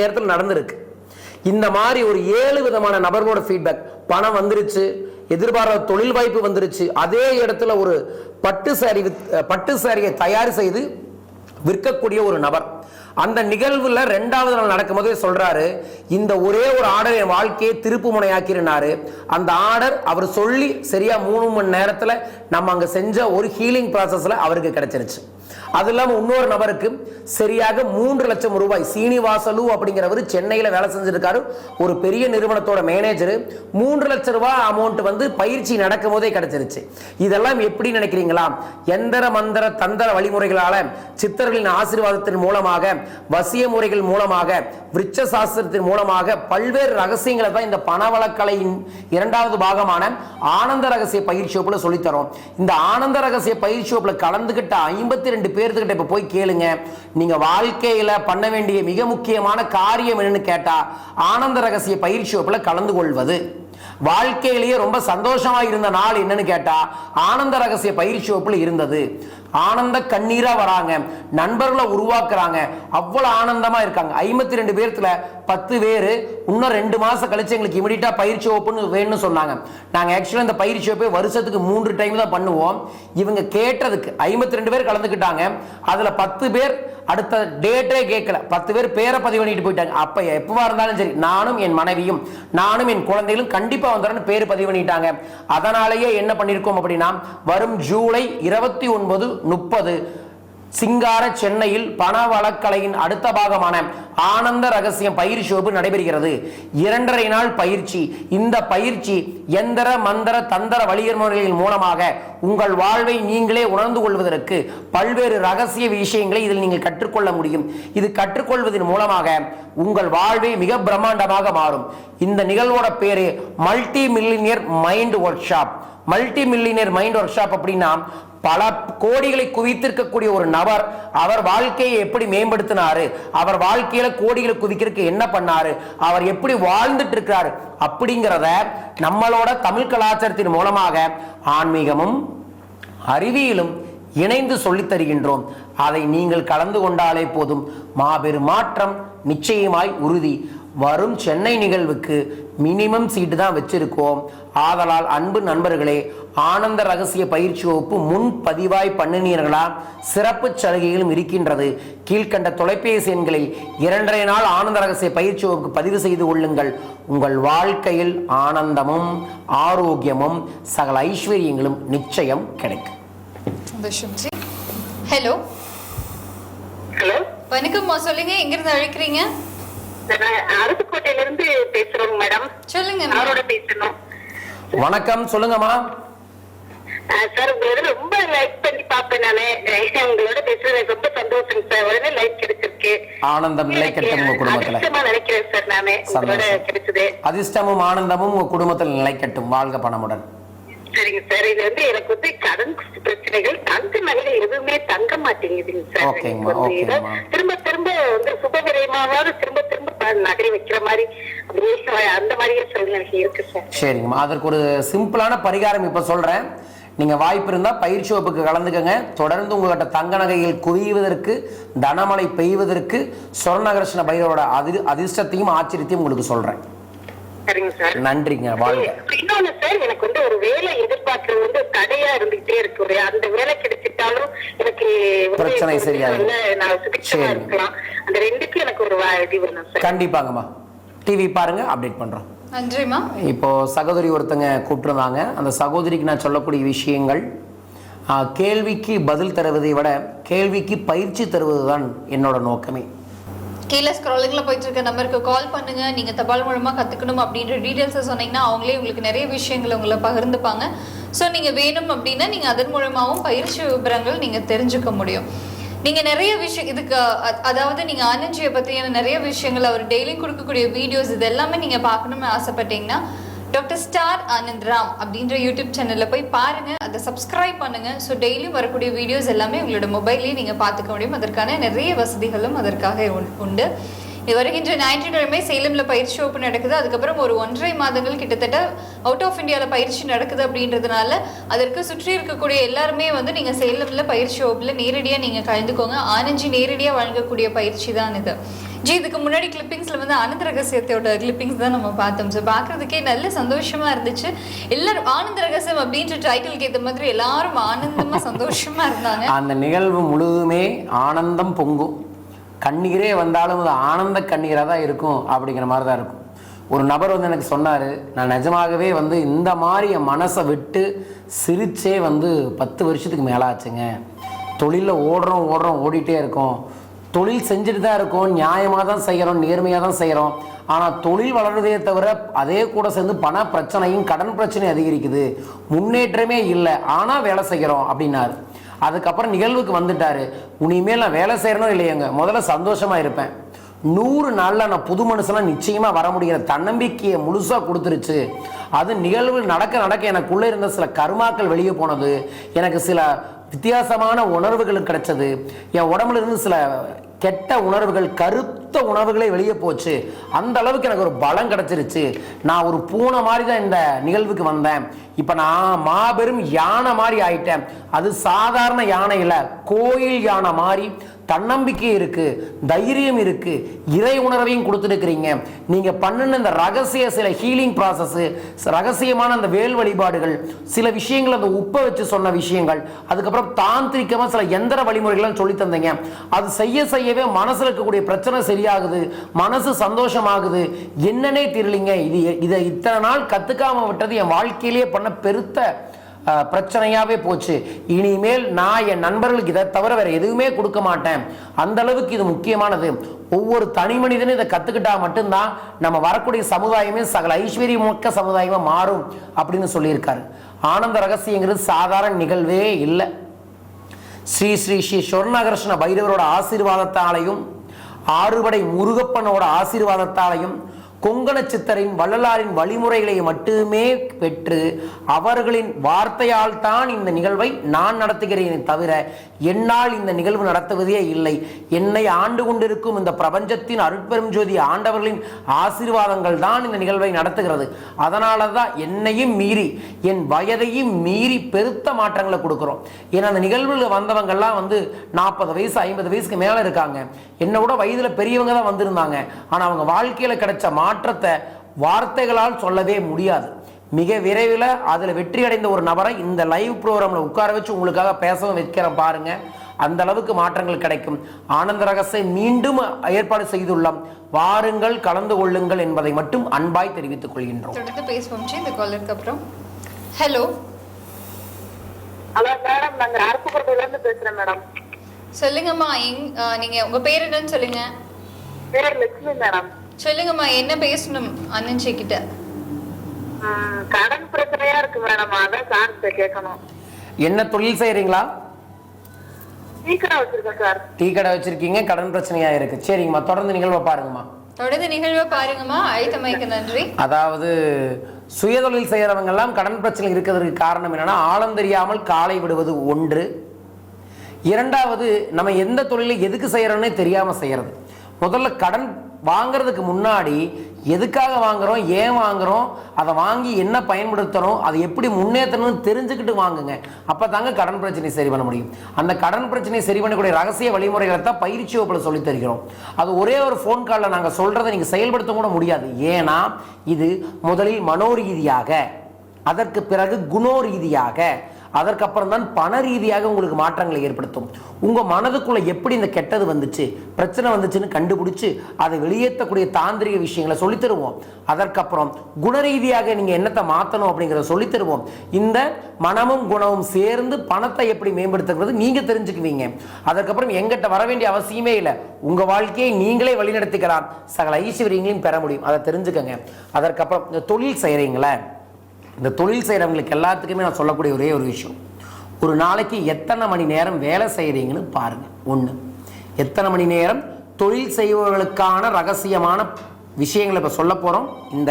நேரத்தில் நடந்திருக்கு. இந்த மாதிரி ஒரு ஏழு விதமான நபர்களோட ஃபீட்பேக் பணம் வந்துருச்சு எதிர்பாராத தொழில் வாய்ப்பு வந்துருச்சு. அதே இடத்துல ஒரு பட்டு சாரி பட்டு சாரியை தயார் செய்து விற்கக்கூடிய ஒரு நபர். அந்த நிகழ்வுல ரெண்டாவது நாள் நடக்கும்போதே சொல்றாரு இந்த ஒரே ஒரு ஆர்டர் என் வாழ்க்கையை திருப்பு முனையாக்கினாரு அந்த ஆர்டர் அவர் சொல்லி சரியா மூணு மணி நேரத்தில் நம்ம அங்க செஞ்ச ஒரு ஹீலிங் ப்ராசஸில் அவருக்கு கிடைச்சிருச்சு. அது இல்லாமல் இன்னொரு நபருக்கு சரியாக மூன்று லட்சம் ரூபாய் சீனிவாசலு அப்படிங்கிறவர் சென்னையில் வேலை செஞ்சிருக்காரு. ஒரு பெரிய நிறுவனத்தோட மேனேஜர் மூன்று லட்சம் ரூபாய் அமௌண்ட் வந்து பயிற்சி நடக்கும் போதே கிடைச்சிருச்சு. இதெல்லாம் எப்படி நினைக்கிறீங்களா? எந்திர மந்திர தந்திர வழிமுறைகளால சித்தர்களின் ஆசீர்வாதத்தின் மூலமாக வசிய முறைகள் மூலமாக விருட்ச சாஸ்திரத்தின் மூலமாக பல்வேறு ரகசியங்களை தான் இந்த பணவளக்கலையின் இரண்டாவது பாகமான ஆனந்த ரகசிய பயிற்சி வகுப்புல சொல்லித்தரோம். இந்த ஆனந்த ரகசிய பயிற்சி வகுப்புல கலந்துகிட்ட ஐம்பத்தி ரெண்டு பேர் பேர்த்துக்கிட்ட இப்போ போய் கேளுங்க. நீங்க வாழ்க்கையில பண்ண வேண்டிய மிக முக்கியமான காரியம் என்னன்னு கேட்டா ஆனந்த ரகசிய பயிற்சி வகுப்பில் கலந்து கொள்வது. வாழ்க்கையிலேயே ரொம்ப சந்தோஷமா இருந்த நாள் என்னன்னு கேட்டா ஆனந்த ரகசிய பயிற்சி வகுப்புல இருந்தது. ஆனந்த கண்ணீரா வராங்க. நண்பர்களை உருவாக்குறாங்க. அவ்வளவு ஆனந்தமா இருக்காங்க. ஐம்பத்தி ரெண்டு பேர்த்துல பத்து பேர் இன்னும் ரெண்டு மாசம் கழிச்சு எங்களுக்கு இமிடியா பயிற்சி வகுப்புன்னு வேணும்னு சொன்னாங்க. நாங்க ஆக்சுவலா இந்த பயிற்சி வகுப்பை வருஷத்துக்கு மூன்று டைம் தான் பண்ணுவோம். இவங்க கேட்டதுக்கு ஐம்பத்தி ரெண்டு பேர் கலந்துக்கிட்டாங்க. அதுல பத்து பேர் அடுத்த டேட்டே கேட்கல பத்து பேர் பேரை பதிவு பண்ணிட்டு போயிட்டாங்க. அப்ப எப்பவா இருந்தாலும் சரி நானும் என் மனைவியும் நானும் என் குழந்தைகளும் கண்டிப்பா வந்துடுறேன்னு பேர் பதிவு பண்ணிட்டாங்க. அதனாலேயே என்ன பண்ணிருக்கோம் அப்படின்னா வரும் ஜூலை இருபத்தி ஒன்பது முப்பது. சிங்கார சென்னையில் பணவளக்கலையின் அடுத்த பாகமான ஆனந்த ரகசியம் பயிற்சி வகுப்பு நடைபெறுகிறது. இரண்டரை நாள் பயிற்சி. இந்த பயிற்சி எந்திர மந்திர தந்திர வழிமுறைகளின் மூலமாக உங்கள் வாழ்வை நீங்களே உணர்ந்து கொள்வதற்கு பல்வேறு ரகசிய விஷயங்களை இதில் நீங்கள் கற்றுக்கொள்ள முடியும். இது கற்றுக்கொள்வதன் மூலமாக உங்கள் வாழ்வை மிக பிரம்மாண்டமாக மாறும். இந்த நிகழ்வோட பேரு multi millionaire mind workshop multi millionaire mind workshop அப்படின்னா பல கோடிகளை குவித்திருக்கக்கூடிய ஒரு நபர் அவர் வாழ்க்கையை எப்படி மேம்படுத்தினாரு? அவர் வாழ்க்கையில கோடிகளை குவிக்கிறதுக்கு என்ன பண்ணாரு? அவர் எப்படி வாழ்ந்துட்டு இருக்கிறாரு அப்படிங்கிறத நம்மளோட தமிழ் கலாச்சாரத்தின் மூலமாக ஆன்மீகமும் அறிவியலும் இணைந்து சொல்லித் தருகின்றோம். அதை நீங்கள் கலந்து கொண்டாலே போதும். மாபெரும் மாற்றம் நிச்சயமாய் உறுதி. வரும் சென்னை நிகழ்வுக்கு மினிமம் சீட்டு தான் வச்சிருக்கோம். ஆதலால் அன்பு நண்பர்களே ஆனந்த ரகசிய பயிற்சி வகுப்பு முன் பதிவாய் பண்ணினீர்களா? சிறப்பு சலுகைகளும் இருக்கின்றது. கீழ்கண்ட தொலைபேசி எண்களில் இரண்டரை நாள் ஆனந்த ரகசிய பயிற்சி வகுப்பு பதிவு செய்து கொள்ளுங்கள். உங்கள் வாழ்க்கையில் ஆனந்தமும் ஆரோக்கியமும் சகல ஐஸ்வர்யங்களும் நிச்சயம் கிடைக்கும். ஹலோ ஹலோ வணக்கம்மா சொல்லுங்க எங்க இருந்து அழைக்கிறீங்க? நான் அருப்புக்கோட்டையில இருந்து பேசுறோங்க மேடம். சொல்லுங்க அவரோட பேசணும். வணக்கம் சொல்லுங்கம்மா. சார் உங்களோட ரொம்ப லைக் பண்ணி பாப்பேன் நானு. உங்களோட பேசுறது ரொம்ப சந்தோஷம் சார். உடனே லைக் கிடைச்சிருக்கு ஆனந்தம் நிலை கட்டும் உங்க குடும்பத்துல. அதிர்ஷ்டமா நினைக்கிறேன் சார் நானு. உங்களோட. கிடைச்சது. அதிர்ஷ்டமும் ஆனந்தமும் உங்க குடும்பத்தில் நிலைக்கட்டும். வாழ்க பணமுடன். சரிங்க சார். இது வந்து எனக்கு வந்து கடன் பிரச்சனைகள் தங்க நகைகள் எதுவுமே தங்க மாட்டேங்குதுங்க சார். திரும்ப திரும்ப வந்து சுபவிரயமாவது திரும்ப திரும்ப நகை வைக்கிற மாதிரி அந்த மாதிரியே சூழ்நிலை இருக்கு சார். சரிங்கம்மா. அதற்கு ஒரு சிம்பிளான பரிகாரம் இப்ப சொல்றேன். நீங்க வாய்ப்பு இருந்தா பயிற்சி வகுப்புக்கு கலந்துக்கங்க. தொடர்ந்து உங்ககிட்ட தங்க நகைகள் குவிவதற்கு தனமழை பெய்வதற்கு சொர்ணகிருஷ்ண பைரவரோட அதி அதிர்ஷ்டத்தையும் ஆச்சரியத்தையும் உங்களுக்கு சொல்றேன். சரிங்க சார். நன்றிங்க வாழ்க. இன்னொன்னு சார் எனக்கு வந்து ஒரு வேலை எதிர்பார்க்கறது வந்து தடையா இருந்துகிட்டே இருக்கு அந்த வேலை கிடைச்சிட்டாலும் எனக்கு பிரச்சனை. நல்ல நான் சுபிக்ஷமா. இருக்கலாம். அந்த ரெண்டுக்கும் எனக்கு ஒரு இது வேணும் சார். கண்டிப்பாங்கம்மா. டிவி பாருங்க அப்டேட் பண்றோம். நன்றிம்மா. இப்போ சகோதரி ஒருத்தங்க கூப்பிட்டுருந்தாங்க. அந்த சகோதரிக்கு நான் சொல்லக்கூடிய விஷயங்கள் கேள்விக்கு பதில் தருவதை விட கேள்விக்கு பயிற்சி தருவது தான் என்னோட நோக்கமே. கீழே ஸ்க்ராலிங்ல போயிட்டு இருக்க நம்பருக்கு கால் பண்ணுங்க. நீங்கள் தபால் மூலமாக கற்றுக்கணும் அப்படின்ற டீடைல்ஸை சொன்னீங்கன்னா அவங்களே உங்களுக்கு நிறைய விஷயங்களை உங்களை பகிர்ந்துப்பாங்க. ஸோ நீங்கள் வேணும் அப்படின்னா நீங்கள் அதன் மூலமாகவும் பயிற்சி விவரங்கள் நீங்கள் தெரிஞ்சுக்க முடியும். நீங்கள் நிறைய விஷயம் இதுக்கு அதாவது நீங்கள் ஆனந்தியை பற்றியான நிறைய விஷயங்கள் அவர் டெய்லி கொடுக்கக்கூடிய வீடியோஸ் இது எல்லாமே நீங்கள் பார்க்கணும்னு ஆசைப்பட்டீங்கன்னா டாக்டர் ஸ்டார் ஆனந்த் ராம் அப்படின்ற யூடியூப் சேனல்ல போய் பாருங்க. அதை சப்ஸ்கிரைப் பண்ணுங்க. ஸோ டெய்லியும் வரக்கூடிய வீடியோஸ் எல்லாமே உங்களோட மொபைல்லேயே நீங்க பார்த்துக்க முடியும். அதற்கான நிறைய வசதிகளும் அதற்காக உண்- உண்டு. இது வருகின்ற ஞாயிற்றுக்கிழமை சேலம்ல பயிற்சி வகுப்பு நடக்குது. அதுக்கப்புறம் ஒரு ஒன்றரை மாதங்கள் கிட்டத்தட்ட அவுட் ஆஃப் இந்தியாவில் பயிற்சி நடக்குது அப்படின்றதுனால அதற்கு சுற்றி இருக்கக்கூடிய எல்லாருமே வந்து நீங்க சேலம்ல பயிற்சி வகுப்புல நேரடியாக நீங்க கலந்துக்கோங்க. ஆனஞ்சி நேரடியாக வழங்கக்கூடிய பயிற்சி தான் இது. ஜி இதுக்கு முன்னாடி கிளிப்பிங்ஸ்ல வந்து ஆனந்த ரகசியத்தோட கிளிப்பிங்ஸ் தான் நம்ம பார்த்தோம். ஸோ பார்க்கறதுக்கே நல்ல சந்தோஷமா இருந்துச்சு. எல்லாரும் ஆனந்த ரகசியம் அப்படின்ற டைட்டிலுக்கு ஏற்ற மாதிரி எல்லாரும் ஆனந்தமா சந்தோஷமா இருந்தாங்க. அந்த நிகழ்வு முழுதுமே ஆனந்தம் பொங்கும். கண்ணீரே வந்தாலும் அது ஆனந்த கண்ணீராக தான் இருக்கும் அப்படிங்கிற மாதிரி தான் இருக்கும். ஒரு நபர் வந்து எனக்கு சொன்னார் நான் நிஜமாகவே வந்து இந்த மாதிரி என் மனசை விட்டு சிரிச்சே வந்து பத்து வருஷத்துக்கு மேலே ஆச்சுங்க தொழிலில் ஓடுறோம் ஓடுறோம் ஓடிட்டே இருக்கோம். தொழில் செஞ்சுட்டு தான் இருக்கோம் நியாயமாக தான் செய்கிறோம் நேர்மையாக தான் செய்கிறோம் ஆனால் தொழில் வளருதே தவிர அதே கூட சேர்ந்து பண பிரச்சனையும் கடன் பிரச்சனையும் அதிகரிக்குது. முன்னேற்றமே இல்லை ஆனால் வேலை செய்கிறோம் அப்படின்னாரு. அதுக்கப்புறம் நிகழ்வுக்கு வந்துட்டார். இனிமேல் நான் வேலை செய்கிறனோ இல்லையங்க முதல்ல சந்தோஷமாக இருப்பேன். நூறு நாளில் நான் புது மனுஷனாக நிச்சயமாக வர முடிகிற தன்னம்பிக்கையை முழுசாக கொடுத்துருச்சு. அது நிகழ்வு நடக்க நடக்க எனக்குள்ளே இருந்த சில கருமாக்கள் வெளியே போனது. எனக்கு சில வித்தியாசமான உணர்வுகள் கிடைச்சது. என் உடம்புல இருந்து சில கெட்ட உணர்வுகள் கருத்த உணர்வுகளே வெளியே போச்சு. அந்த அளவுக்கு எனக்கு ஒரு பலம் கிடைச்சிருச்சு. நான் ஒரு பூனை மாதிரி தான் இந்த நிகழ்வுக்கு வந்தேன். இப்போ நான் மாபெரும் யானை மாதிரி ஆயிட்டேன். அது சாதாரண யானை இல்லை கோயில் யானை மாதிரி தன்னம்பிக்கை இருக்கு தைரியம் இருக்கு இறை உணர்வையும் கொடுத்துருக்கிறீங்க நீங்க பண்ணுன இந்த ரகசிய சில ஹீலிங் ப்ராசஸ் ரகசியமான அந்த வேல் வழிபாடுகள் சில விஷயங்கள் அந்த உப்பை வச்சு சொன்ன விஷயங்கள் அதுக்கப்புறம் தாந்திரிக்கமா சில எந்திர வழிமுறைகள்லாம் சொல்லி தந்தீங்க. அது செய்ய செய்யவே மனசுல இருக்கக்கூடிய பிரச்சனை சரியாகுது மனசு சந்தோஷமாகுது. என்னன்னே தெரியலிங்க. இது இதை இத்தனை நாள் கத்துக்காம விட்டது என் வாழ்க்கையிலேயே பண்ண பெருத்த பிரச்சனையாகவே பிரச்சனையாவே போச்சு. இனிமேல் நான் என் நண்பர்களுக்கு இதை தவிர வேற எதுவுமே கொடுக்க மாட்டேன். அந்த அளவுக்கு இது முக்கியமானது. ஒவ்வொரு தனி மனிதனும் இதை கத்துக்கிட்டா மட்டும்தான் நம்ம வரக்கூடிய சமுதாயமே சகல ஐஸ்வர்யமிக்க சமுதாயமா மாறும் அப்படின்னு சொல்லியிருக்காரு. ஆனந்த ரகசியங்கிறது சாதாரண நிகழ்வே இல்லை. ஸ்ரீ ஸ்ரீ ஸ்ரீ சொர்ணகிருஷ்ண பைரவரோட ஆசீர்வாதத்தாலையும் ஆறுபடை முருகப்பனோட ஆசீர்வாதத்தாலையும் கொங்கண சித்தரின் வள்ளலாரின் வழிமுறைகளை மட்டுமே பெற்று அவர்களின் வார்த்தையால் தான் இந்த நிகழ்வை நான் நடத்துகிறேனே தவிர என்னால் இந்த நிகழ்வு நடத்துவதே இல்லை. என்னை ஆண்டு கொண்டிருக்கும் இந்த பிரபஞ்சத்தின் அருட்பெரும் ஜோதி ஆண்டவர்களின் ஆசீர்வாதங்கள் தான் இந்த நிகழ்வை நடத்துகிறது. அதனால தான் என்னையும் மீறி என் வயதையும் மீறி பெருத்த மாற்றங்களை கொடுக்குறோம். ஏன்னா அந்த நிகழ்வில் வந்தவங்கள்லாம் வந்து நாற்பது வயசு ஐம்பது வயசுக்கு மேலே இருக்காங்க. என்னை விட வயதில் பெரியவங்க தான் வந்திருந்தாங்க. ஆனால் அவங்க வாழ்க்கையில் கிடைச்ச மாற்றத்தை வார்த்தைகளால் சொல்லவே முடியாது. மிக விரைவில் அதில் வெற்றி அடைந்த ஒரு நபரை இந்த லைவ் ப்ரோக்ராமில் உட்கார வச்சு உங்களுக்காக பேசவும் வைக்கிறேன் பாருங்க. அந்த அளவுக்கு மாற்றங்கள் கிடைக்கும். ஆனந்த ரகசை மீண்டும் ஏற்பாடு செய்துள்ளோம். வாருங்கள் கலந்து கொள்ளுங்கள் என்பதை மட்டும் அன்பாய் தெரிவித்துக் கொள்கின்றோம். தொடர்ந்து பேசுவோம் இந்த காலருக்கு அப்புறம். ஹலோ ஹலோ மேடம் நாங்க அருப்புக்கோட்டையில இருந்து பேசுறேன் மேடம். சொல்லுங்கம்மா எங் நீங்க உங்க பேர் என்னன்னு சொல்லுங்க. பேர் லட்சுமி மேடம். சொல்லுங்கம்மா என்ன பேசணும் அண்ணன்ச்சி கிட்ட? கடன் பிரச்சனையா இருக்கு மேடம் அதான் சார் கேட்கணும். என்ன தொழில் செய்கிறீங்களா சீக்கிரம் வச்சிருக்கேன் சார் டீ கடை வச்சிருக்கீங்க கடன் பிரச்சனையா இருக்கு. சரிங்கம்மா தொடர்ந்து நிகழ்வை பாருங்கம்மா. தொடர்ந்து நிகழ்வை பாருங்கம்மா அழைத்தமைக்கு நன்றி. அதாவது சுயதொழில் செய்கிறவங்க எல்லாம் கடன் பிரச்சனை இருக்கிறதுக்கு காரணம் என்னன்னா ஆழம் தெரியாமல் காலை விடுவது ஒன்று. இரண்டாவது நம்ம எந்த தொழிலை எதுக்கு செய்கிறோன்னே தெரியாமல் செய்கிறது முதல்ல கடன் வாங்குறதுக்கு முன்னாடி எதுக்காக வாங்குறோம் ஏன் வாங்குறோம் அதை வாங்கி என்ன பயன்படுத்துகிறோம் அதை எப்படி முன்னேற்றணும்னு தெரிஞ்சுக்கிட்டு வாங்குங்க. அப்போ தாங்க கடன் பிரச்சனையை சரி பண்ண முடியும். அந்த கடன் பிரச்சனையை சரி பண்ணக்கூடிய ரகசிய வழிமுறைகளை தான் பயிற்சி வகுப்பில் சொல்லி தருகிறோம். அது ஒரே ஒரு ஃபோன் காலில் நாங்கள் சொல்கிறத நீங்கள் செயல்படுத்த கூட முடியாது. ஏன்னா இது முதலில் மனோரீதியாக அதற்கு பிறகு குணோரீதியாக அதற்கப்புறம் தான் பண ரீதியாக உங்களுக்கு மாற்றங்களை ஏற்படுத்தும். உங்க மனதுக்குள்ள எப்படி இந்த கெட்டது வந்துச்சு பிரச்சனை வந்துச்சுன்னு கண்டுபிடிச்சு அதை வெளியேற்றக்கூடிய தாந்திரிக விஷயங்களை சொல்லித்தருவோம். அதற்கப்புறம் குணரீதியாக நீங்க என்னத்தை மாத்தணும் அப்படிங்கிறத சொல்லித்தருவோம். இந்த மனமும் குணமும் சேர்ந்து பணத்தை எப்படி மேம்படுத்துங்கிறது நீங்க தெரிஞ்சுக்குவீங்க. அதற்கப்புறம் எங்கிட்ட வர வேண்டிய அவசியமே இல்லை. உங்க வாழ்க்கையை நீங்களே வழிநடத்திக்கலாம். சகல ஐஸ்வர்யங்களையும் பெற முடியும். அதை தெரிஞ்சுக்கங்க. அதற்கப்புறம் இந்த தொழில் செய்கிறீங்களே இந்த தொழில் செய்கிறவங்களுக்கு எல்லாத்துக்குமே நான் சொல்லக்கூடிய ஒரே ஒரு விஷயம். ஒரு நாளைக்கு எத்தனை மணி நேரம் வேலை செய்கிறீங்கன்னு பாருங்க. ஒன்று எத்தனை மணி நேரம் தொழில் செய்பவர்களுக்கான ரகசியமான விஷயங்களை இப்போ சொல்ல போகிறோம் இந்த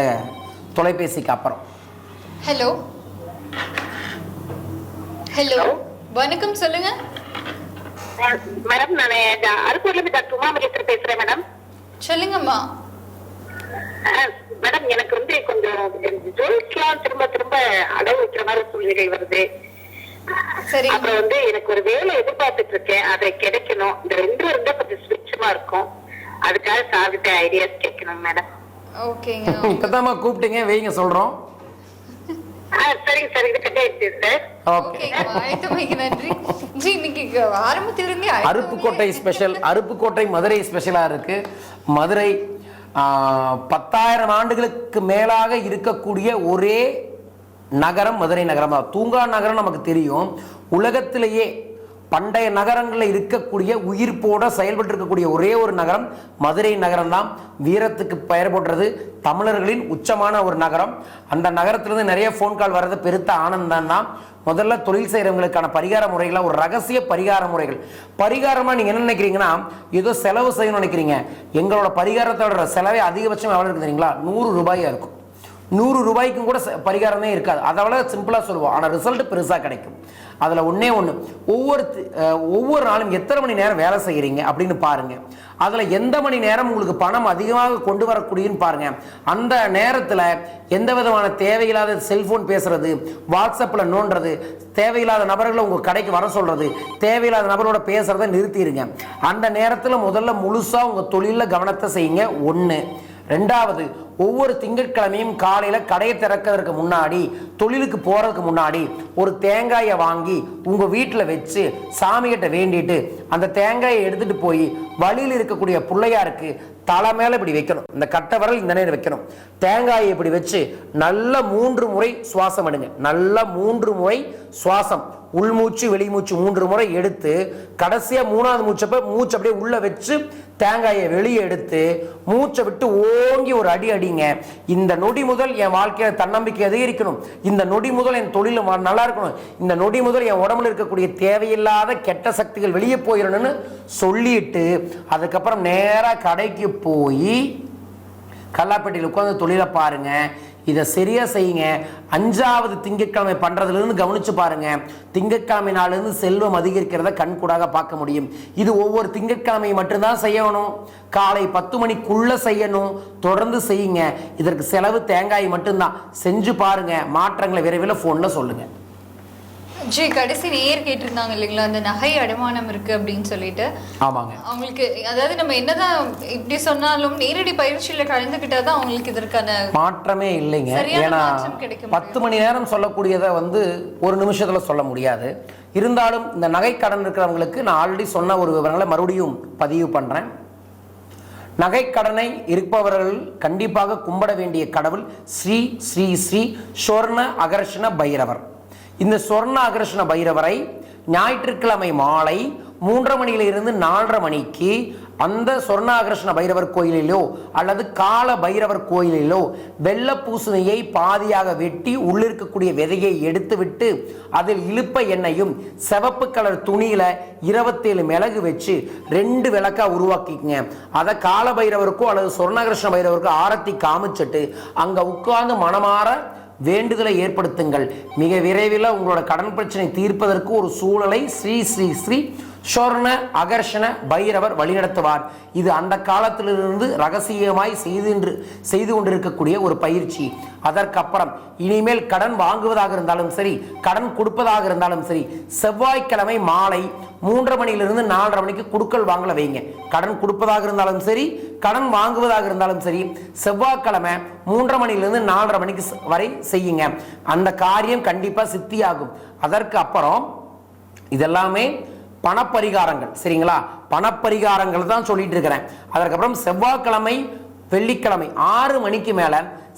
தொலைபேசிக்கு அப்புறம். ஹலோ ஹலோ வணக்கம் சொல்லுங்க. மேடம் நான் அருப்பூர்ல இருந்து டாக்டர் உமாமகேஸ்வரர் பேசுறேன் மேடம். சொல்லுங்கம்மா. மேடம் எனக்கு வந்து கொஞ்சம் ஜுவல்ஸ்லாம் திரும்ப திரும்ப அடவு வைக்கிற மாதிரி சூழ்நிலை வருது. சரி அப்புறம் வந்து எனக்கு ஒரு வேலை எதிர்பார்த்துட்டு இருக்கேன். அதை கிடைக்கணும். இந்த ரெண்டும் இருந்தா கொஞ்சம் சுபிட்சமா இருக்கும். அதுக்காக சார்கிட்ட ஐடியாஸ் கேட்கணும் மேடம் ஓகேங்க. இப்பதாம்மா கூப்பிட்டீங்க. வைங்க சொல்றோம். சரிங்க சார். இது கட் ஆயிடுச்சு சார் அருப்புக்கோட்டை ஸ்பெஷல் அருப்புக்கோட்டை மதுரை ஸ்பெஷலாக இருக்கு. மதுரை பத்தாயிரம் ஆண்டுகளுக்கு மேலாக இருக்கக்கூடிய ஒரே நகரம் மதுரை நகரம் தான் தூங்கா நகரம் நமக்கு தெரியும். உலகத்திலேயே பண்டைய நகரங்களில் இருக்கக்கூடிய உயிர்ப்போட செயல்பட்டு இருக்கக்கூடிய ஒரே ஒரு நகரம் மதுரை நகரம் தான் வீரத்துக்கு பெயர் போடுறது தமிழர்களின் உச்சமான ஒரு நகரம். அந்த நகரத்திலிருந்து நிறைய ஃபோன் கால் வர்றது பெருத்த ஆனந்தம் தான் முதல்ல தொழில் செய்கிறவங்களுக்கான பரிகார முறைகளை ஒரு ரகசிய பரிகார முறைகள். பரிகாரமாக நீங்கள் என்ன நினைக்கிறீங்கன்னா ஏதோ செலவு செய்யணும்னு நினைக்கிறீங்க. எங்களோட பரிகாரத்தோட செலவே அதிகபட்சம் எவ்வளோ இருக்குது தெரியுங்களா? நூறு ரூபாயாக இருக்கும். நூறு ரூபாய்க்கும் கூட ச- பரிகாரமே இருக்காது. அதை விட சிம்பிளாக சொல்லுவோம். ஆனால் ரிசல்ட் பெருசாக கிடைக்கும். அதில் ஒன்றே ஒன்று ஒவ்வொரு ஒவ்வொரு நாளும் எத்தனை மணி நேரம் வேலை செய்கிறீங்க அப்படின்னு பாருங்கள் அதில் எந்த மணி நேரம் உங்களுக்கு பணம் அதிகமாக கொண்டு வரக்கூடியன்னு பாருங்கள் அந்த நேரத்தில் எந்த விதமான தேவையில்லாத செல்ஃபோன் பேசுகிறது வாட்ஸ்அப்பில் நோண்டுறது தேவையில்லாத நபர்களை உங்கள் கடைக்கு வர சொல்கிறது தேவையில்லாத நபரோட பேசுகிறத நிறுத்திடுங்க அந்த நேரத்தில் முதல்ல முழுசாக உங்கள் தொழிலில் கவனத்தை செய்யுங்க. ஒன்று ரெண்டாவது ஒவ்வொரு திங்கட்கிழமையும் காலையில் கடையை திறக்கிறதுக்கு முன்னாடி தொழிலுக்கு போகிறதுக்கு முன்னாடி ஒரு தேங்காயை வாங்கி உங்கள் வீட்டில் வச்சு சாமிகிட்ட வேண்டிட்டு அந்த தேங்காயை எடுத்துகிட்டு போய் வழியில் இருக்கக்கூடிய பிள்ளையாருக்கு தலை மேலே இப்படி வைக்கணும். இந்த கட்டை விரல் இந்த நேரம் வைக்கணும். தேங்காயை இப்படி வச்சு நல்ல மூன்று முறை சுவாசம் எடுங்க. நல்ல மூன்று முறை சுவாசம். உள்மூச்சு வெளிமூச்சு மூன்று முறை எடுத்து கடைசியாக மூணாவது மூச்சப்ப மூச்சு அப்படியே உள்ளே வச்சு தேங்காயை வெளியே எடுத்து மூச்சை விட்டு ஓங்கி ஒரு அடி அடிங்க. இந்த நொடி முதல் என் வாழ்க்கையில் தன்னம்பிக்கை அதிகரிக்கணும். இந்த நொடி முதல் என் தொழில் நல்லா இருக்கணும். இந்த நொடி முதல் என் உடம்புல இருக்கக்கூடிய தேவையில்லாத கெட்ட சக்திகள் வெளியே போயிடணும்னு சொல்லிட்டு அதுக்கப்புறம் நேராக கடைக்கு போய் கல்லாப்பேட்டையில் உட்காந்து தொழிலை பாருங்கள் இதை சரியா செய்யுங்க. அஞ்சாவது திங்கட்கிழமை பண்ணுறதுலேருந்து கவனித்து கவனிச்சு பாருங்க. திங்கட்கிழமை நாளிலிருந்து செல்வம் அதிகரிக்கிறத கண்கூடாக பார்க்க முடியும். இது ஒவ்வொரு திங்கட்கிழமை மட்டும்தான் செய்யணும். காலை பத்து மணிக்குள்ள செய்யணும். தொடர்ந்து செய்யுங்க. இதற்கு செலவு தேங்காய் மட்டும்தான். செஞ்சு பாருங்க. மாற்றங்களை விரைவில் ஃபோனில் சொல்லுங்கள் ஜி கடைசி நேர் கேட்டிருந்தாங்க இல்லைங்களா? அந்த நகை அடமானம் இருக்கு அப்படின்னு சொல்லிட்டு. ஆமாங்க. அவங்களுக்கு அதாவது நம்ம என்னதான் இப்படி சொன்னாலும் நேரடி பயிற்சியில கலந்துக்கிட்டா தான் அவங்களுக்கு இதற்கான மாற்றமே இல்லைங்க. ஏன்னா. பத்து மணி நேரம் சொல்லக்கூடியதை வந்து ஒரு நிமிஷத்துல சொல்ல முடியாது. இருந்தாலும் இந்த நகை கடன் இருக்கிறவங்களுக்கு நான் ஆல்ரெடி சொன்ன ஒரு விவரங்களை மறுபடியும் பதிவு பண்றேன். நகைக்கடனை இருப்பவர்கள் கண்டிப்பாக கும்பிட வேண்டிய கடவுள் ஸ்ரீ ஸ்ரீ ஸ்ரீ சொர்ண அகர்ஷண பைரவர். இந்த சொர்ண பைரவரை ஞாயிற்றுக்கிழமை மாலை மூன்றரை மணியிலிருந்து நாலரை மணிக்கு அந்த சொர்ணாகர்ஷ்ண பைரவர் கோயிலிலோ அல்லது கால பைரவர் கோயிலிலோ வெள்ளை பூசணியை பாதியாக வெட்டி உள்ளிருக்கக்கூடிய விதையை எடுத்துவிட்டு அதில் இழுப்ப எண்ணெயும் சிவப்பு கலர் துணியில் இருபத்தேழு மிளகு வச்சு ரெண்டு விளக்கா உருவாக்கிக்கங்க. அதை கால பைரவருக்கோ அல்லது சொர்ணாகிருஷ்ண பைரவருக்கோ ஆரத்தி காமிச்சிட்டு அங்கே உட்கார்ந்து மனமாற வேண்டுதலை ஏற்படுத்துங்கள். மிக விரைவில் உங்களோட கடன் பிரச்சனை தீர்ப்பதற்கு ஒரு சூழலை ஸ்ரீ ஸ்ரீ ஸ்ரீ சொர்ண அகர்ஷண பைரவர் வழிநடத்துவார். இது அந்த காலத்திலிருந்து ரகசியமாய் செய்து செய்து கொண்டிருக்கக்கூடிய ஒரு பயிற்சி. அதற்கப்புறம் இனிமேல் கடன் வாங்குவதாக இருந்தாலும் சரி கடன் கொடுப்பதாக இருந்தாலும் சரி செவ்வாய்க்கிழமை மாலை மூன்றரை மணியிலிருந்து நாலரை மணிக்கு குடுக்கல் வாங்கல வைங்க. கடன் கொடுப்பதாக இருந்தாலும் சரி கடன் வாங்குவதாக இருந்தாலும் சரி செவ்வாய்க்கிழமை மூன்றரை மணியிலிருந்து நாலரை மணிக்கு வரை செய்யுங்க. அந்த காரியம் கண்டிப்பாக சித்தியாகும். அதற்கு அப்புறம் இதெல்லாமே பணப்பரிகாரங்கள். சரிங்களா? பணப்பரிகாரங்கள் தான் சொல்லிட்டு இருக்கிறேன். அதற்கப்புறம் செவ்வாய்க்கிழமை வெள்ளிக்கிழமை ஆறு மணிக்கு மேல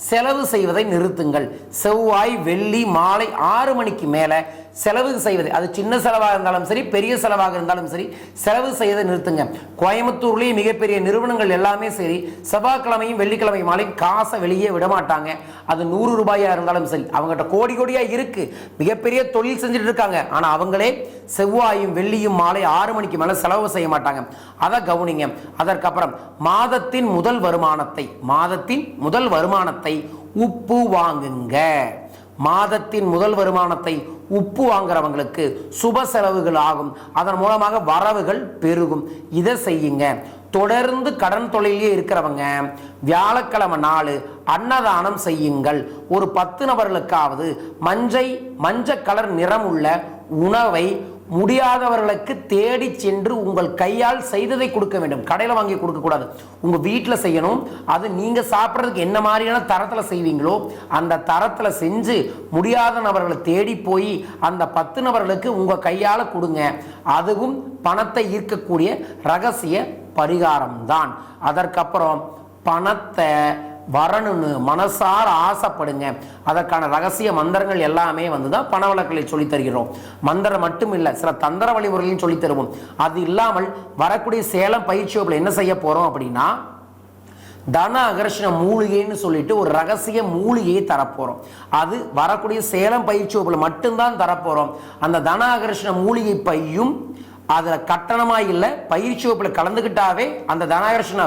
செலவு செய்வதை நிறுத்துங்கள். செவ்வாய் வெள்ளி மாலை ஆறு மணிக்கு மேலே செலவு செய்வது அது சின்ன செலவாக இருந்தாலும் சரி பெரிய செலவாக இருந்தாலும் சரி செலவு செய்வதை நிறுத்துங்க. கோயம்புத்தூர்லேயே மிகப்பெரிய நிறுவனங்கள் எல்லாமே சரி செவ்வாய்க்கிழமையும் வெள்ளிக்கிழமை மாலையும் காசை வெளியே விட மாட்டாங்க. அது நூறு ரூபாயாக இருந்தாலும் சரி அவங்ககிட்ட கோடி கோடியாக இருக்குது மிகப்பெரிய தொழில் செஞ்சுட்டு இருக்காங்க. ஆனால் அவங்களே செவ்வாயும் வெள்ளியும் மாலை ஆறு மணிக்கு மேலே செலவு செய்ய மாட்டாங்க. அதை கவனிங்க. அதற்கப்புறம் மாதத்தின் முதல் வருமானத்தை மாதத்தின் முதல் வருமானத்தை உப்பு வாங்குங்க. மாதத்தின் முதல் வருமானத்தை உப்பு வாங்குறவங்களுக்கு சுப செலவுகள் ஆகும். அதன் மூலமாக வரவுகள் பெருகும். இதை செய்யுங்க. தொடர்ந்து கடன் தொழிலே இருக்கிறவங்க வியாழக்கிழமை நாள் அன்னதானம் செய்யுங்கள். ஒரு பத்து நபர்களுக்காவது மஞ்சை மஞ்சள் கலர் நிறம் உள்ள உணவை முடியாதவர்களுக்கு தேடி சென்று உங்கள் கையால் செய்ததை கொடுக்க வேண்டும். கடையில் வாங்கி கொடுக்கக்கூடாது உங்கள் வீட்டில் செய்யணும். அது நீங்கள் சாப்பிட்றதுக்கு என்ன மாதிரியான தரத்தில் செய்வீங்களோ அந்த தரத்தில் செஞ்சு முடியாத நபர்களை தேடி போய் அந்த பத்து நபர்களுக்கு உங்கள் கையால் கொடுங்க. அதுவும் பணத்தை ஈர்க்கக்கூடிய ரகசிய பரிகாரம் தான் அதற்கப்புறம் பணத்தை வரணும்னு மனசார ஆசைப்படுங்க. அதற்கான ரகசிய மந்திரங்கள் எல்லாமே வந்து தான் பண வழக்கலை சொல்லித் தருகிறோம். மந்திரம் மட்டும் இல்லை சில தந்திர வழிமுறைகளையும் சொல்லித் தருவோம். அது இல்லாமல் வரக்கூடிய சேலம் பயிற்சி வகுப்பில் என்ன செய்ய போகிறோம் அப்படின்னா தன அகர்ஷண மூலிகைன்னு சொல்லிட்டு ஒரு ரகசிய மூலிகையை தரப்போறோம். அது வரக்கூடிய சேலம் பயிற்சி வகுப்பில் மட்டும்தான் தரப்போகிறோம் அந்த தன அகர்ஷண மூலிகை பையும் அதில் கட்டணமாக இல்லை பயிற்சி வகுப்பில் கலந்துக்கிட்டாவே அந்த தனாகர்ஷண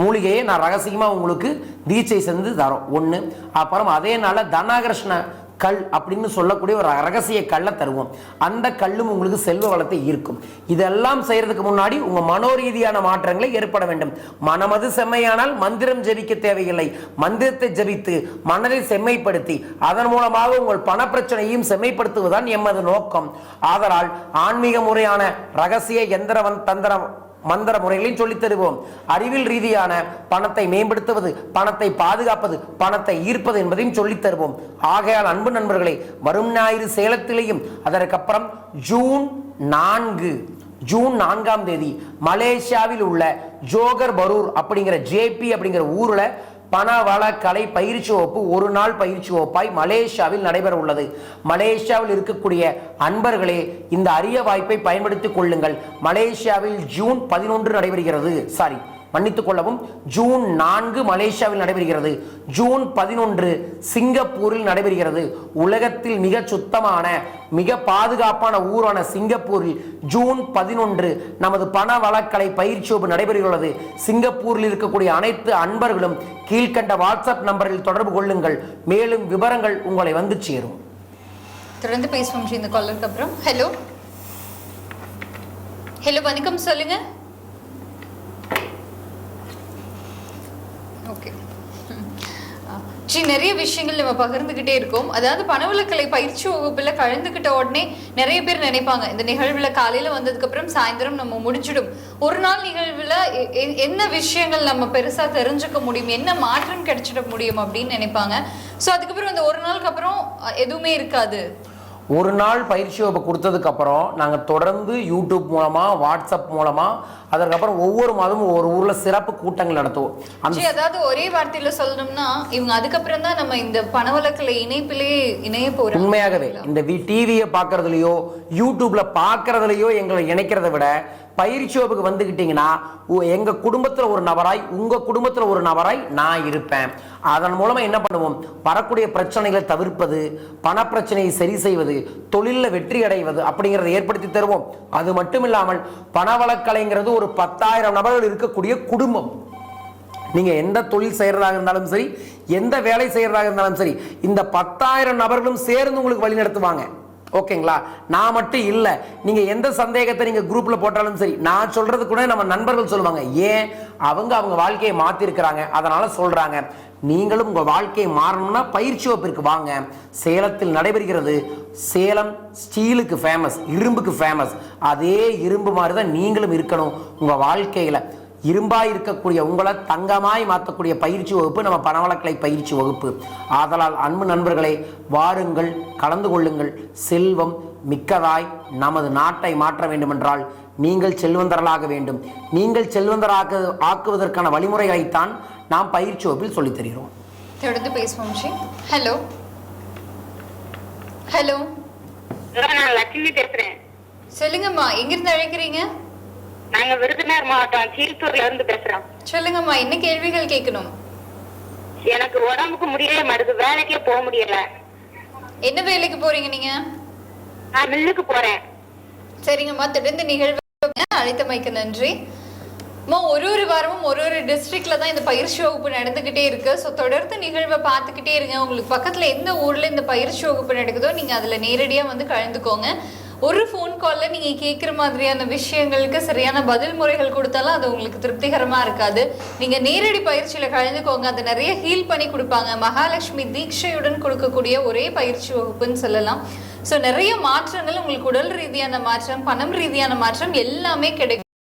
மூலிகையை நான் ரகசியமாக உங்களுக்கு தீட்சை செஞ்சு தரோம். ஒன்று அப்புறம் அதே நாளில் தனாகிருஷ்ண கல் அப்படின்னு சொல்லக்கூடிய ஒரு ரகசிய கல்லை தருவோம். அந்த கல்லும் உங்களுக்கு செல்வ வளத்தை ஈர்க்கும். இதெல்லாம் செய்கிறதுக்கு முன்னாடி உங்கள் மனோரீதியான மாற்றங்களை ஏற்பட வேண்டும். மனமது செம்மையானால் மந்திரம் ஜெபிக்க தேவையில்லை. மந்திரத்தை ஜெபித்து மனதை செம்மைப்படுத்தி அதன் மூலமாக உங்கள் பணப்பிரச்சனையும் செம்மைப்படுத்துவதுதான் எமது நோக்கம். ஆதலால் ஆன்மீக முறையான ரகசிய எந்திரவன் தந்திரம் மந்திர முறைகளையும் சொல்லித் தருவோம். அறிவியல் ரீதியான பணத்தை மேம்படுத்துவது பணத்தை பாதுகாப்பது பணத்தை ஈர்ப்பது என்பதையும் சொல்லித் தருவோம். ஆகையால் அன்பு நண்பர்களே வரும் ஞாயிறு சேலத்திலேயும் அதற்கப்புறம் ஜூன் நான்கு ஜூன் நான்காம் தேதி மலேசியாவில் உள்ள ஜோகர் பரூர் அப்படிங்கிற ஜேபி அப்படிங்கிற ஊரில் பணவள கலை பயிற்சி வகுப்பு ஒரு நாள் பயிற்சி வகுப்பாய் மலேசியாவில் நடைபெற உள்ளது. மலேசியாவில் இருக்கக்கூடிய அன்பர்களே இந்த அரிய வாய்ப்பை பயன்படுத்திக் கொள்ளுங்கள். மலேசியாவில் ஜூன் பதினொன்று நடைபெறுகிறது. சாரி மன்னித்துக் கொள்ளவும். ஜூன் நான்கு மலேசியாவில் நடைபெறுகிறது. ஜூன் பதினொன்று சிங்கப்பூரில் நடைபெறுகிறது. உலகத்தில் மிக சுத்தமான மிக பாதுகாப்பான ஊரான சிங்கப்பூரில் ஜூன் பதினொன்று நமது பண வழக்கலை பயிற்சி வகுப்பு நடைபெறுகிறது. சிங்கப்பூரில் இருக்கக்கூடிய அனைத்து அன்பர்களும் கீழ்க்கண்ட வாட்ஸ்அப் நம்பரில் தொடர்பு கொள்ளுங்கள். மேலும் விவரங்கள் உங்களை வந்து சேரும். தொடர்ந்து பேசுவோம் இந்த காலருக்கு அப்புறம். ஹலோ ஹலோ வணக்கம் சொல்லுங்க. ஓகே ஸ்ரீ நிறைய விஷயங்கள் நம்ம பகிர்ந்துகிட்டே இருக்கோம். அதாவது பணவளக்கலை பயிற்சி வகுப்புல கலந்துக்கிட்ட உடனே நிறைய பேர் நினைப்பாங்க. இந்த நிகழ்வுல காலையில வந்ததுக்கு அப்புறம் சாயந்தரம் நம்ம முடிச்சிடும் ஒரு நாள் நிகழ்வுல எ- எ- என்ன விஷயங்கள் நம்ம பெருசா தெரிஞ்சுக்க முடியும்? என்ன மாற்றம் கிடைச்சிட முடியும் அப்படின்னு நினைப்பாங்க. ஸோ அதுக்கப்புறம் அந்த ஒரு நாளுக்கு அப்புறம் எதுவுமே இருக்காது. ஒரு நாள் பயிற்சி வகுப்பு கொடுத்ததுக்கு அப்புறம் நாங்கள் தொடர்ந்து யூடியூப் மூலமா வாட்ஸ்அப் மூலமா அதற்கப்புறம் ஒவ்வொரு மாதமும் ஒரு ஊர்ல சிறப்பு கூட்டங்கள் நடத்துவோம். அந்த அதாவது ஒரே வார்த்தையில சொல்லணும்னா இவங்க அதுக்கப்புறம் தான் நம்ம இந்த பணவழக்கல இணைப்பிலே இணைய போறோம் உண்மையாகவே இந்த டிவியை பார்க்கறதுலையோ யூடியூப்ல பார்க்கறதுலையோ எங்களை இணைக்கிறத விட பயிற்சி வகுப்புக்கு வந்துக்கிட்டீங்கன்னா உ- எங்க குடும்பத்துல ஒரு நபராய் உங்க குடும்பத்துல ஒரு நபராய் நான் இருப்பேன். அதன் மூலமா என்ன பண்ணுவோம்? வரக்கூடிய பிரச்சனைகளை தவிர்ப்பது பணப்பிரச்சனையை சரி செய்வது தொழிலில் வெற்றி அடைவது அப்படிங்கிறத ஏற்படுத்தி தருவோம். அது மட்டும் இல்லாமல் பணவளக்கலைங்கிறது ஒரு பத்தாயிரம் நபர்கள் இருக்கக்கூடிய குடும்பம். நீங்க எந்த தொழில் செய்யறதாக இருந்தாலும் சரி எந்த வேலை செய்யறதாக இருந்தாலும் சரி இந்த பத்தாயிரம் நபர்களும் சேர்ந்து உங்களுக்கு வழி நடத்துவாங்க. ஓகேங்களா? நான் மட்டும் இல்லை. நீங்கள் எந்த சந்தேகத்தை நீங்கள் குரூப்பில் போட்டாலும் சரி நான் சொல்கிறது கூட நம்ம நண்பர்கள் சொல்லுவாங்க. ஏன்? அவங்க அவங்க வாழ்க்கையை மாற்றிருக்கிறாங்க அதனால் சொல்கிறாங்க நீங்களும் உங்கள் வாழ்க்கையை மாறணும்னா பயிற்சி வகுப்பிற்கு வாங்க. சேலத்தில் நடைபெறுகிறது சேலம் ஸ்டீலுக்கு ஃபேமஸ் இரும்புக்கு ஃபேமஸ் அதே இரும்பு மாதிரி தான் நீங்களும் இருக்கணும் உங்கள் வாழ்க்கையில். இரும்பாய் இருக்கக்கூடிய உங்களை தங்கமாய் மாற்றக்கூடிய பயிற்சி வகுப்பு நம்ம பணவளக்கலை பயிற்சி வகுப்பு. ஆதலால் அன்பு நண்பர்களே வாருங்கள் கலந்து கொள்ளுங்கள். செல்வம் மிக்கதாய் நமது நாட்டை மாற்ற வேண்டுமென்றால் நீங்கள் செல்வந்தர்களாக வேண்டும். நீங்கள் செல்வந்தராக ஆக்குவதற்கான வழிமுறைகளைத்தான் நாம் பயிற்சி வகுப்பில் சொல்லித் தருகிறோம். தொடர்ந்து பேசுவோம் ஸ்ரீ ஹலோ ஹலோ நான் லட்சுமி பேசுறேன். சொல்லுங்கம்மா எங்கிருந்து அழைக்கிறீங்க? நாங்க விருதுநகர் மாவட்டம் கீழ்த்தூர்ல இருந்து பேசுறோம். சொல்லுங்கம்மா என்ன கேள்விகள் கேட்கணும்? எனக்கு உடம்புக்கு முடியல மாட்டுது வேலைக்கே போக முடியல. என்ன வேலைக்கு போறீங்க நீங்க? நான் மில்லுக்கு போறேன். சரிங்கம்மா தொடர்ந்து நிகழ்வு. அழைத்தமைக்கு நன்றி. அம்மா ஒரு ஒரு வாரமும் ஒரு ஒரு டிஸ்ட்ரிக்ட்ல தான் இந்த பயிற்சி வகுப்பு நடந்துகிட்டே இருக்கு. ஸோ தொடர்ந்து நிகழ்வை பார்த்துக்கிட்டே இருங்க. உங்களுக்கு பக்கத்துல எந்த ஊர்ல இந்த பயிற்சி வகுப்பு நடக்குதோ நீங்க அதுல நேரடியா வந்து கலந்துக்கோங்க. ஒரு ஃபோன் காலில் நீங்கள் கேட்குற மாதிரியான விஷயங்களுக்கு சரியான பதில் முறைகள் கொடுத்தாலும் அது உங்களுக்கு திருப்திகரமாக இருக்காது. நீங்கள் நேரடி பயிற்சியில் கலந்துக்கோங்க. அதை நிறைய ஹீல் பண்ணி கொடுப்பாங்க. மகாலட்சுமி தீட்சையுடன் கொடுக்கக்கூடிய ஒரே பயிற்சி வகுப்புன்னு சொல்லலாம். ஸோ நிறைய மாற்றங்கள் உங்களுக்கு உடல் ரீதியான மாற்றம் பணம் ரீதியான மாற்றம் எல்லாமே கிடைக்கும்.